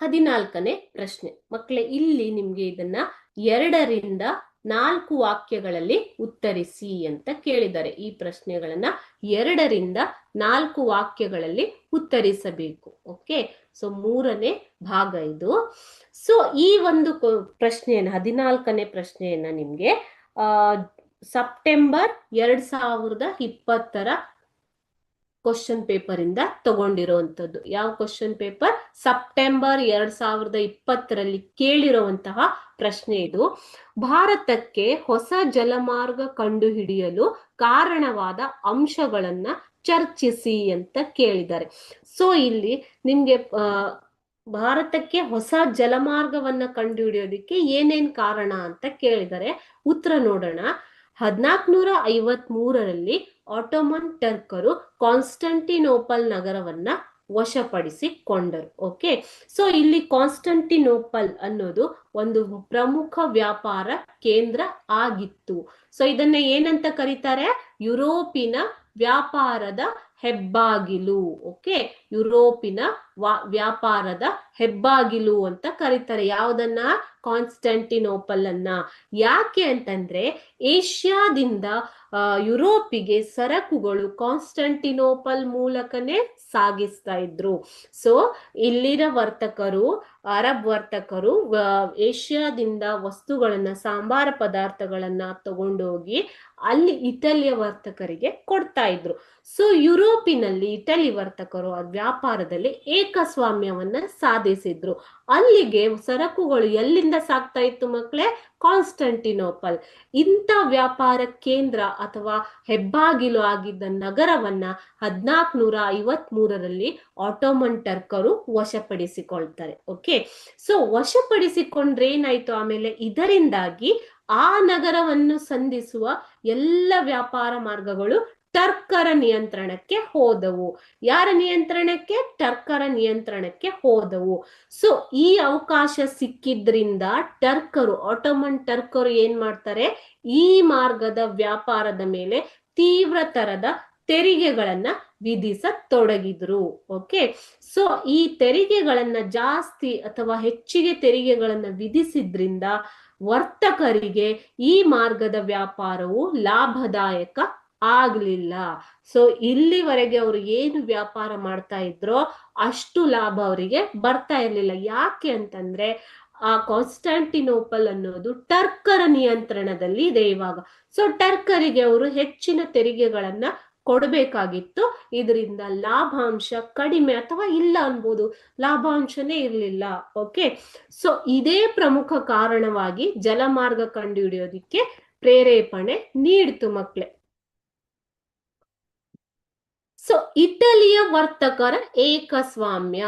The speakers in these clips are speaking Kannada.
ಹದಿನಾಲ್ಕನೇ ಪ್ರಶ್ನೆ. ಮಕ್ಕಳೇ ಇಲ್ಲಿ ನಿಮ್ಗೆ ಇದನ್ನ ಎರಡರಿಂದ ನಾಲ್ಕು ವಾಕ್ಯಗಳಲ್ಲಿ ಉತ್ತರಿಸಿ ಅಂತ ಕೇಳಿದ್ದಾರೆ. ಈ ಪ್ರಶ್ನೆಗಳನ್ನ ಎರಡರಿಂದ ನಾಲ್ಕು ವಾಕ್ಯಗಳಲ್ಲಿ ಉತ್ತರಿಸಬೇಕು. ಓಕೆ? ಸೊ, ಮೂರನೇ ಭಾಗ ಇದು. ಸೊ, ಈ ಒಂದು ಪ್ರಶ್ನೆಯನ್ನ, ಹದಿನಾಲ್ಕನೇ ಪ್ರಶ್ನೆಯನ್ನ ನಿಮ್ಗೆ, ಆ, ಸೆಪ್ಟೆಂಬರ್ ಎರಡ್ ಸಾವಿರದ ಇಪ್ಪತ್ತರ ಕ್ವಶನ್ ಪೇಪರ್ ಇಂದ ತಗೊಂಡಿರುವಂತದ್ದು ಯಾವ ಕ್ವಶನ್ ಪೇಪರ್ ಸೆಪ್ಟೆಂಬರ್ ಎರಡ್ ಸಾವಿರದ ಇಪ್ಪತ್ತರಲ್ಲಿ ಕೇಳಿರುವಂತಹ ಪ್ರಶ್ನೆ ಇದು. ಭಾರತಕ್ಕೆ ಹೊಸ ಜಲಮಾರ್ಗ ಕಂಡುಹಿಡಿಯಲು ಕಾರಣವಾದ ಅಂಶಗಳನ್ನ ಚರ್ಚಿಸಿ ಅಂತ ಕೇಳಿದ್ದಾರೆ. ಸೊ ಇಲ್ಲಿ ನಿಮ್ಗೆ ಭಾರತಕ್ಕೆ ಹೊಸ ಜಲಮಾರ್ಗವನ್ನ ಕಂಡುಹಿಡಿಯೋದಿಕ್ಕೆ ಏನೇನ್ ಕಾರಣ ಅಂತ ಕೇಳಿದ್ದಾರೆ ಉತ್ತರ ನೋಡೋಣ. ಹದಿನಾಲ್ಕನೂರ ಐವತ್ ಮೂರರಲ್ಲಿ ಆಟೋಮನ್ ಟರ್ಕರು ಕಾನ್ಸ್ಟಂಟಿನೋಪಲ್ ನಗರವನ್ನ ವಶಪಡಿಸಿಕೊಂಡರು. ಓಕೆ ಸೊ ಇಲ್ಲಿ ಕಾನ್ಸ್ಟಂಟಿನೋಪಲ್ ಅನ್ನೋದು ಒಂದು ಪ್ರಮುಖ ವ್ಯಾಪಾರ ಕೇಂದ್ರ ಆಗಿತ್ತು. ಸೊ ಇದನ್ನ ಏನಂತ ಕರೀತಾರೆ? ಯುರೋಪಿನ ವ್ಯಾಪಾರದ ಹೆಬ್ಬಾಗಿಲು, ಓಕೆ? ಯುರೋಪಿನ ವ್ಯಾಪಾರದ ಹೆಬ್ಬಾಗಿಲು ಅಂತ ಕರೀತಾರೆ. ಯಾವುದನ್ನ? ಕಾನ್ಸ್ಟಂಟಿನೋಪಲ್ ಅನ್ನ ಯಾಕೆ ಅಂತಂದ್ರೆ, ಏಷ್ಯಾದಿಂದ ಯುರೋಪಿಗೆ ಸರಕುಗಳು ಕಾನ್ಸ್ಟಂಟಿನೋಪಲ್ ಮೂಲಕನೇ ಸಾಗಿಸ್ತಾ ಇದ್ರು. ಸೊ, ಇಲ್ಲಿನ ವರ್ತಕರು, ಅರಬ್ ವರ್ತಕರು ಏಷ್ಯಾದಿಂದ ವಸ್ತುಗಳನ್ನ, ಸಾಂಬಾರ ಪದಾರ್ಥಗಳನ್ನ ತಗೊಂಡೋಗಿ ಅಲ್ಲಿ ಇಟಲಿಯ ವರ್ತಕರಿಗೆ ಕೊಡ್ತಾ ಇದ್ರು. ಸೊ ಯುರೋಪಿನಲ್ಲಿ ಇಟಲಿ ವರ್ತಕರು ವ್ಯಾಪಾರದಲ್ಲಿ ಏಕಸ್ವಾಮ್ಯವನ್ನ ಸಾಧಿಸಿದ್ರು. ಅಲ್ಲಿಗೆ ಸರಕುಗಳು ಎಲ್ಲಿಂದ ಸಾಗ್ತಾ ಇತ್ತು ಮಕ್ಕಳೇ ಕಾನ್ಸ್ಟಂಟಿನೋಪಲ್. ಇಂಥ ವ್ಯಾಪಾರ ಕೇಂದ್ರ ಅಥವಾ ಹೆಬ್ಬಾಗಿಲು ಆಗಿದ್ದ ನಗರವನ್ನ ಹದ್ನಾಲ್ಕನೂರ ಐವತ್ ಮೂರರಲ್ಲಿ ಆಟೋಮನ್ ಟರ್ಕರು ವಶಪಡಿಸಿಕೊಳ್ತಾರೆ. ಓಕೆ? ಸೊ ವಶಪಡಿಸಿಕೊಂಡ್ರೆ ಏನಾಯ್ತು ಆಮೇಲೆ ಇದರಿಂದಾಗಿ ಆ ನಗರವನ್ನು ಸಂಧಿಸುವ ಎಲ್ಲ ವ್ಯಾಪಾರ ಮಾರ್ಗಗಳು ಟರ್ಕರ ನಿಯಂತ್ರಣಕ್ಕೆ ಹೋದವು. ಯಾರ ನಿಯಂತ್ರಣಕ್ಕೆ? ಟರ್ಕರ ನಿಯಂತ್ರಣಕ್ಕೆ ಹೋದವು. ಸೊ ಈ ಅವಕಾಶ ಸಿಕ್ಕಿದ್ರಿಂದ ಟರ್ಕರು, ಆಟೋಮನ್ ಟರ್ಕರು ಏನ್ ಮಾಡ್ತಾರೆ? ಈ ಮಾರ್ಗದ ವ್ಯಾಪಾರದ ಮೇಲೆ ತೀವ್ರ ತರದ ತೆರಿಗೆಗಳನ್ನ ವಿಧಿಸತೊಡಗಿದ್ರು. ಓಕೆ ಸೊ ಈ ತೆರಿಗೆಗಳನ್ನ ಜಾಸ್ತಿ ಅಥವಾ ಹೆಚ್ಚಿಗೆ ತೆರಿಗೆಗಳನ್ನ ವಿಧಿಸಿದ್ರಿಂದ ವರ್ತಕರಿಗೆ ಈ ಮಾರ್ಗದ ವ್ಯಾಪಾರವು ಲಾಭದಾಯಕ ಆಗ್ಲಿಲ್ಲ. ಸೊ ಇಲ್ಲಿವರೆಗೆ ಅವರು ಏನು ವ್ಯಾಪಾರ ಮಾಡ್ತಾ ಇದ್ರೋ ಅಷ್ಟು ಲಾಭ ಅವರಿಗೆ ಬರ್ತಾ ಇರ್ಲಿಲ್ಲ. ಯಾಕೆ ಅಂತಂದ್ರೆ, ಆ ಕಾನ್ಸ್ಟಾಂಟಿನೋಪಲ್ ಅನ್ನೋದು ಟರ್ಕರ ನಿಯಂತ್ರಣದಲ್ಲಿ ಇದೆ ಇವಾಗ. ಸೊ ಟರ್ಕರಿಗೆ ಅವರು ಹೆಚ್ಚಿನ ತೆರಿಗೆಗಳನ್ನ ಕೊಡಬೇಕಾಗಿತ್ತು. ಇದರಿಂದ ಲಾಭಾಂಶ ಕಡಿಮೆ ಅಥವಾ ಇಲ್ಲ ಅನ್ಬೋದು. ಲಾಭಾಂಶನೇ ಇರಲಿಲ್ಲ. ಓಕೆ ಸೊ ಇದೇ ಪ್ರಮುಖ ಕಾರಣವಾಗಿ ಜಲಮಾರ್ಗ ಕಂಡುಹಿಡಿಯೋದಿಕ್ಕೆ ಪ್ರೇರೇಪಣೆ ನೀಡಿತು ಮಕ್ಕಳೇ ಸೊ ಇಟಲಿಯ ವರ್ತಕರ ಏಕಸ್ವಾಮ್ಯ.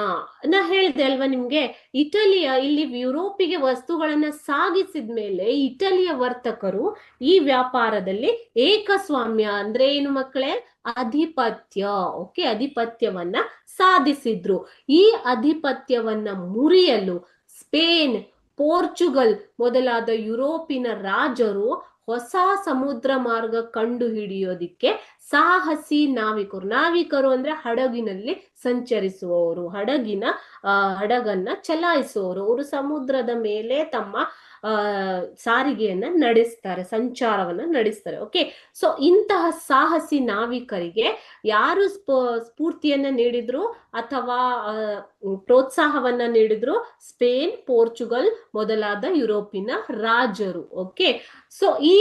ನಾ ಹೇಳ್ದೆ ಅಲ್ವಾ ನಿಮ್ಗೆ? ಇಟಲಿಯ, ಇಲ್ಲಿ ಯುರೋಪಿಗೆ ವಸ್ತುಗಳನ್ನ ಸಾಗಿಸಿದ ಮೇಲೆ ಇಟಲಿಯ ವರ್ತಕರು ಈ ವ್ಯಾಪಾರದಲ್ಲಿ ಏಕಸ್ವಾಮ್ಯ ಅಂದ್ರೆ ಏನು ಮಕ್ಕಳೇ? ಅಧಿಪತ್ಯ ಓಕೆ ಅಧಿಪತ್ಯವನ್ನ ಸಾಧಿಸಿದ್ರು. ಈ ಅಧಿಪತ್ಯವನ್ನ ಮುರಿಯಲು ಸ್ಪೇನ್, ಪೋರ್ಚುಗಲ್ ಮೊದಲಾದ ಯುರೋಪಿನ ರಾಜರು ಹೊಸ ಸಮುದ್ರ ಮಾರ್ಗ ಕಂಡು ಹಿಡಿಯೋದಿಕ್ಕೆ ಸಾಹಸಿ ನಾವಿಕರು. ನಾವಿಕರು ಅಂದ್ರೆ ಹಡಗಿನಲ್ಲಿ ಸಂಚರಿಸುವವರು, ಹಡಗಿನ ಹಡಗನ್ನ ಚಲಾಯಿಸುವವರು. ಅವರು ಸಮುದ್ರದ ಮೇಲೆ ತಮ್ಮ ಸಾರಿಗೆಯನ್ನ ನಡೆಸ್ತಾರೆ, ಸಂಚಾರವನ್ನ ನಡೆಸ್ತಾರೆ. ಓಕೆ ಸೊ ಇಂತಹ ಸಾಹಸಿ ನಾವಿಕರಿಗೆ ಯಾರು ಸ್ಫೂ ಸ್ಫೂರ್ತಿಯನ್ನ ನೀಡಿದ್ರು ಅಥವಾ ಪ್ರೋತ್ಸಾಹವನ್ನ ನೀಡಿದ್ರು? ಸ್ಪೇನ್, ಪೋರ್ಚುಗಲ್ ಮೊದಲಾದ ಯುರೋಪಿನ ರಾಜರು. ಓಕೆ ಸೊ ಈ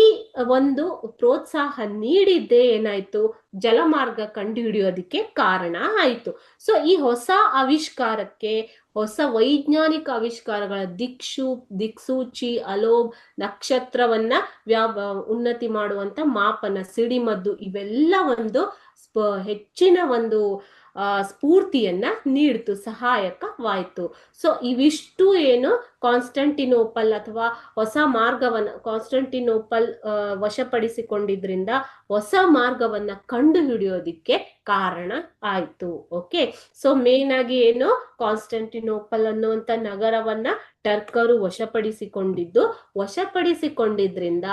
ಒಂದು ಪ್ರೋತ್ಸಾಹ ನೀಡಿದ್ದೇ ಏನಾಯ್ತು? ಜಲಮಾರ್ಗ ಕಂಡುಹಿಡಿಯೋದಕ್ಕೆ ಕಾರಣ ಆಯ್ತು. ಸೊ ಈ ಹೊಸ ಆವಿಷ್ಕಾರಕ್ಕೆ, ಹೊಸ ವೈಜ್ಞಾನಿಕ ಆವಿಷ್ಕಾರಗಳ ದಿಕ್ಷು ದಿಕ್ಸೂಚಿ, ಅಲೋಬ್ ನಕ್ಷತ್ರವನ್ನ ವ್ಯಾ ಉನ್ನತಿ ಮಾಡುವಂತ ಮಾಪನ, ಸಿಡಿಮದ್ದು ಇವೆಲ್ಲ ಒಂದು ಹೆಚ್ಚಿನ ಒಂದು ಸ್ಫೂರ್ತಿಯನ್ನ ನೀಡ್ತು, ಸಹಾಯಕವಾಯ್ತು. ಸೊ ಇವಿಷ್ಟು ಏನು ಕಾನ್ಸ್ಟಂಟಿನೋಪಲ್ ಅಥವಾ ಹೊಸ ಮಾರ್ಗವನ್ನ, ಕಾನ್ಸ್ಟಂಟಿನೋಪಲ್ ವಶಪಡಿಸಿಕೊಂಡಿದ್ರಿಂದ ಹೊಸ ಮಾರ್ಗವನ್ನ ಕಂಡು ಹಿಡಿಯೋದಿಕ್ಕೆ ಕಾರಣ ಆಯ್ತು. ಓಕೆ ಸೊ ಮೇನ್ ಆಗಿ ಏನು? ಕಾನ್ಸ್ಟಂಟಿನೋಪಲ್ ಅನ್ನುವಂತ ನಗರವನ್ನ ಟರ್ಕರು ವಶಪಡಿಸಿಕೊಂಡಿದ್ದು. ವಶಪಡಿಸಿಕೊಂಡಿದ್ರಿಂದ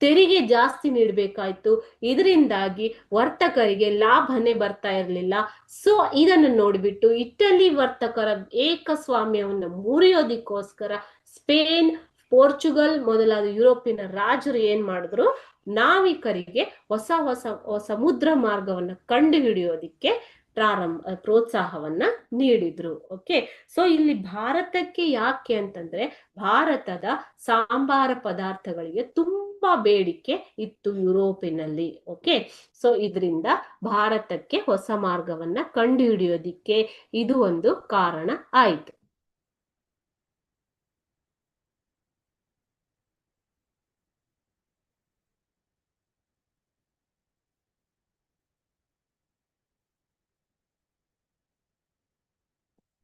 ತೆರಿಗೆ ಜಾಸ್ತಿ ನೀಡಬೇಕಾಯ್ತು. ಇದರಿಂದಾಗಿ ವರ್ತಕರಿಗೆ ಲಾಭನೇ ಬರ್ತಾ ಇರಲಿಲ್ಲ. ಸೊ ಇದನ್ನು ನೋಡ್ಬಿಟ್ಟು ಇಟಲಿ ವರ್ತಕರ ಏಕಸ್ವಾಮ್ಯವನ್ನು ಮುರಿಯೋದಿಕ್ಕೋಸ್ಕರ ಸ್ಪೇನ್, ಪೋರ್ಚುಗಲ್ ಮೊದಲಾದ ಯುರೋಪಿನ ರಾಜರು ಏನ್ ಮಾಡಿದ್ರು? ನಾವಿಕರಿಗೆ ಹೊಸ ಹೊಸ ಸಮುದ್ರ ಮಾರ್ಗವನ್ನ ಕಂಡು ಹಿಡಿಯೋದಿಕ್ಕೆ ಪ್ರಾರಂಭ, ಪ್ರೋತ್ಸಾಹವನ್ನ ನೀಡಿದ್ರು. ಓಕೆ ಸೊ ಇಲ್ಲಿ ಭಾರತಕ್ಕೆ ಯಾಕೆ ಅಂತಂದ್ರೆ, ಭಾರತದ ಸಾಂಬಾರ ಪದಾರ್ಥಗಳಿಗೆ ತುಂಬಾ ಬೇಡಿಕೆ ಇತ್ತು ಯುರೋಪಿನಲ್ಲಿ ಓಕೆ ಸೊ ಇದರಿಂದ ಭಾರತಕ್ಕೆ ಹೊಸ ಮಾರ್ಗವನ್ನ ಕಂಡುಹಿಡಿಯೋದಿಕ್ಕೆ ಇದು ಒಂದು ಕಾರಣ ಆಯ್ತು.